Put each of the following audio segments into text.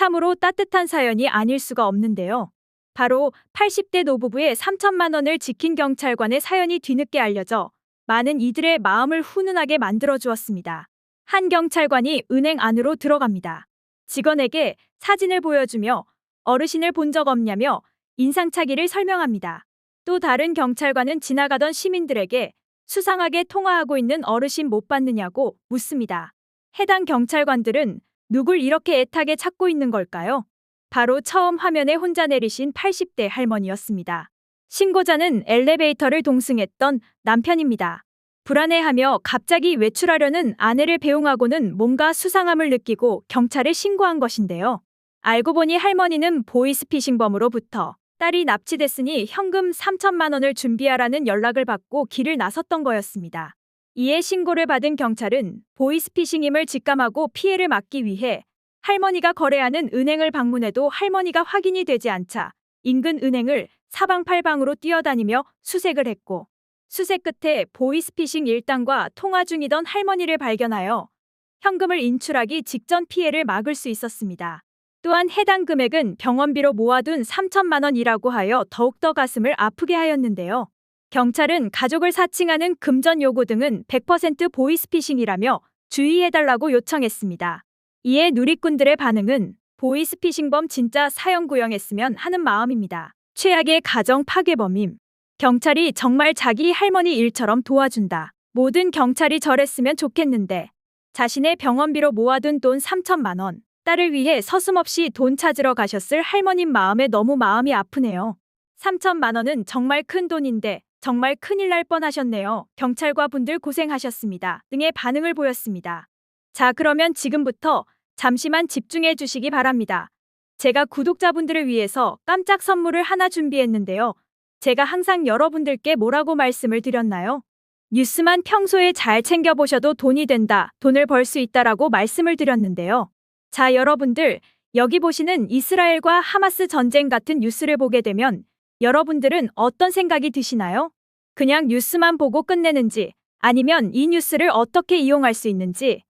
참으로 따뜻한 사연이 아닐 수가 없는데요. 바로 80대 노부부의 3천만 원을 지킨 경찰관의 사연이 뒤늦게 알려져 많은 이들의 마음을 훈훈하게 만들어 주었습니다. 한 경찰관이 은행 안으로 들어갑니다. 직원에게 사진을 보여주며 어르신을 본 적 없냐며 인상차기를 설명합니다. 또 다른 경찰관은 지나가던 시민들에게 수상하게 통화하고 있는 어르신 못 봤느냐고 묻습니다. 해당 경찰관들은 누굴 이렇게 애타게 찾고 있는 걸까요? 바로 처음 화면에 혼자 내리신 80대 할머니였습니다. 신고자는 엘리베이터를 동승했던 남편입니다. 불안해하며 갑자기 외출하려는 아내를 배웅하고는 뭔가 수상함을 느끼고 경찰에 신고한 것인데요. 알고 보니 할머니는 보이스피싱범으로부터 딸이 납치됐으니 현금 3천만 원을 준비하라는 연락을 받고 길을 나섰던 거였습니다. 이에 신고를 받은 경찰은 보이스피싱임을 직감하고 피해를 막기 위해 할머니가 거래하는 은행을 방문해도 할머니가 확인이 되지 않자 인근 은행을 사방팔방으로 뛰어다니며 수색을 했고 수색 끝에 보이스피싱 일당과 통화 중이던 할머니를 발견하여 현금을 인출하기 직전 피해를 막을 수 있었습니다. 또한 해당 금액은 병원비로 모아둔 3천만 원이라고 하여 더욱더 가슴을 아프게 하였는데요. 경찰은 가족을 사칭하는 금전 요구 등은 100% 보이스피싱이라며 주의해달라고 요청했습니다. 이에 누리꾼들의 반응은 보이스피싱범 진짜 사형 구형했으면 하는 마음입니다. 최악의 가정 파괴범임. 경찰이 정말 자기 할머니 일처럼 도와준다. 모든 경찰이 저랬으면 좋겠는데 자신의 병원비로 모아둔 돈 3천만 원. 딸을 위해 서슴없이 돈 찾으러 가셨을 할머님 마음에 너무 마음이 아프네요. 3천만 원은 정말 큰 돈인데 정말 큰일 날 뻔하셨네요. 경찰과 분들 고생하셨습니다. 등의 반응을 보였습니다. 자, 그러면 지금부터 잠시만 집중해 주시기 바랍니다. 제가 구독자분들을 위해서 깜짝 선물을 하나 준비했는데요. 제가 항상 여러분들께 뭐라고 말씀을 드렸나요? 뉴스만 평소에 잘 챙겨보셔도 돈이 된다, 돈을 벌 수 있다라고 말씀을 드렸는데요. 자, 여러분들, 여기 보시는 이스라엘과 하마스 전쟁 같은 뉴스를 보게 되면 여러분들은 어떤 생각이 드시나요? 그냥 뉴스만 보고 끝내는지 아니면 이 뉴스를 어떻게 이용할 수 있는지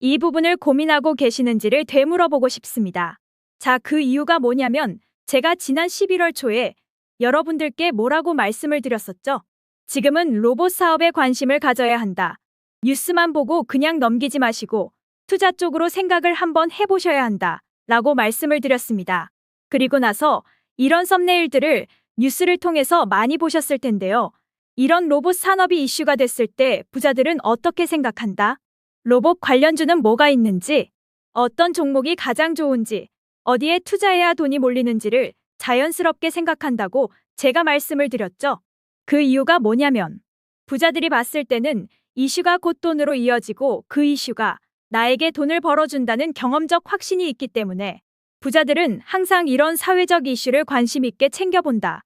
이 부분을 고민하고 계시는지를 되물어보고 싶습니다. 자, 그 이유가 뭐냐면 제가 지난 11월 초에 여러분들께 뭐라고 말씀을 드렸었죠? 지금은 로봇 사업에 관심을 가져야 한다. 뉴스만 보고 그냥 넘기지 마시고 투자 쪽으로 생각을 한번 해보셔야 한다. 라고 말씀을 드렸습니다. 그리고 나서 이런 썸네일들을 뉴스를 통해서 많이 보셨을 텐데요. 이런 로봇 산업이 이슈가 됐을 때 부자들은 어떻게 생각한다? 로봇 관련주는 뭐가 있는지, 어떤 종목이 가장 좋은지, 어디에 투자해야 돈이 몰리는지를 자연스럽게 생각한다고 제가 말씀을 드렸죠. 그 이유가 뭐냐면, 부자들이 봤을 때는 이슈가 곧 돈으로 이어지고 그 이슈가 나에게 돈을 벌어준다는 경험적 확신이 있기 때문에 부자들은 항상 이런 사회적 이슈를 관심 있게 챙겨본다.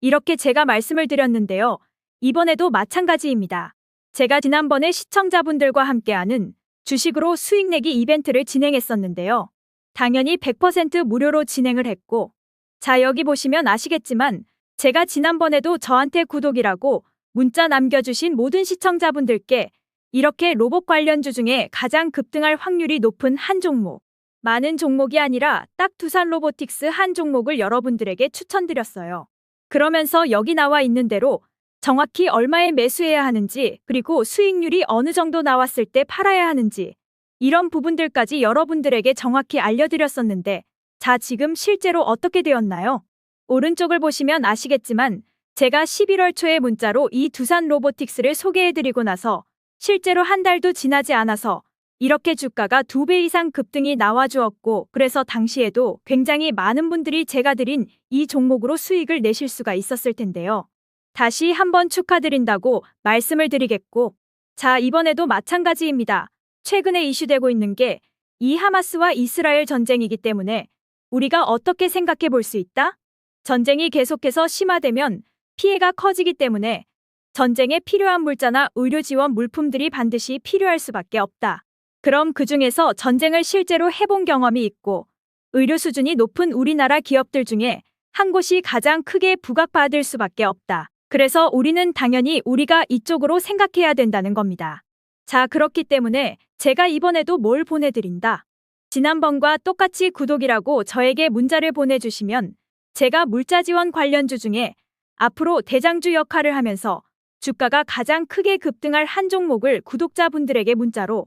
이렇게 제가 말씀을 드렸는데요. 이번에도 마찬가지입니다. 제가 지난번에 시청자분들과 함께하는 주식으로 수익 내기 이벤트를 진행했었는데요. 당연히 100% 무료로 진행을 했고, 자, 여기 보시면 아시겠지만, 제가 지난번에도 저한테 구독이라고 문자 남겨주신 모든 시청자분들께 이렇게 로봇 관련주 중에 가장 급등할 확률이 높은 한 종목, 많은 종목이 아니라 딱 두산 로보틱스 한 종목을 여러분들에게 추천드렸어요. 그러면서 여기 나와 있는 대로 정확히 얼마에 매수해야 하는지 그리고 수익률이 어느 정도 나왔을 때 팔아야 하는지 이런 부분들까지 여러분들에게 정확히 알려드렸었는데 자 지금 실제로 어떻게 되었나요? 오른쪽을 보시면 아시겠지만 제가 11월 초에 문자로 이 두산 로보틱스를 소개해드리고 나서 실제로 한 달도 지나지 않아서 이렇게 주가가 두 배 이상 급등이 나와주었고 그래서 당시에도 굉장히 많은 분들이 제가 드린 이 종목으로 수익을 내실 수가 있었을 텐데요. 다시 한번 축하드린다고 말씀을 드리겠고 자 이번에도 마찬가지입니다. 최근에 이슈되고 있는 게 이 하마스와 이스라엘 전쟁이기 때문에 우리가 어떻게 생각해 볼 수 있다? 전쟁이 계속해서 심화되면 피해가 커지기 때문에 전쟁에 필요한 물자나 의료 지원 물품들이 반드시 필요할 수밖에 없다. 그럼 그 중에서 전쟁을 실제로 해본 경험이 있고 의료 수준이 높은 우리나라 기업들 중에 한 곳이 가장 크게 부각받을 수밖에 없다. 그래서 우리는 당연히 우리가 이쪽으로 생각해야 된다는 겁니다. 자, 그렇기 때문에 제가 이번에도 뭘 보내드린다. 지난번과 똑같이 구독이라고 저에게 문자를 보내주시면 제가 물자 지원 관련주 중에 앞으로 대장주 역할을 하면서 주가가 가장 크게 급등할 한 종목을 구독자분들에게 문자로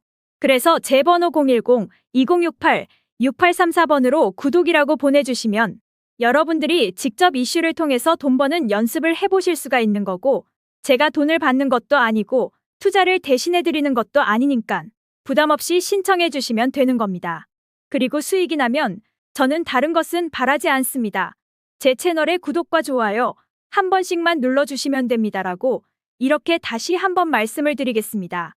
그래서 제 번호 010-2068-6834번으로 구독이라고 보내주시면 여러분들이 직접 이슈를 통해서 돈 버는 연습을 해보실 수가 있는 거고 제가 돈을 받는 것도 아니고 투자를 대신해드리는 것도 아니니까 부담 없이 신청해 주시면 되는 겁니다. 그리고 수익이 나면 저는 다른 것은 바라지 않습니다. 제 채널의 구독과 좋아요 한 번씩만 눌러주시면 됩니다라고 이렇게 다시 한번 말씀을 드리겠습니다.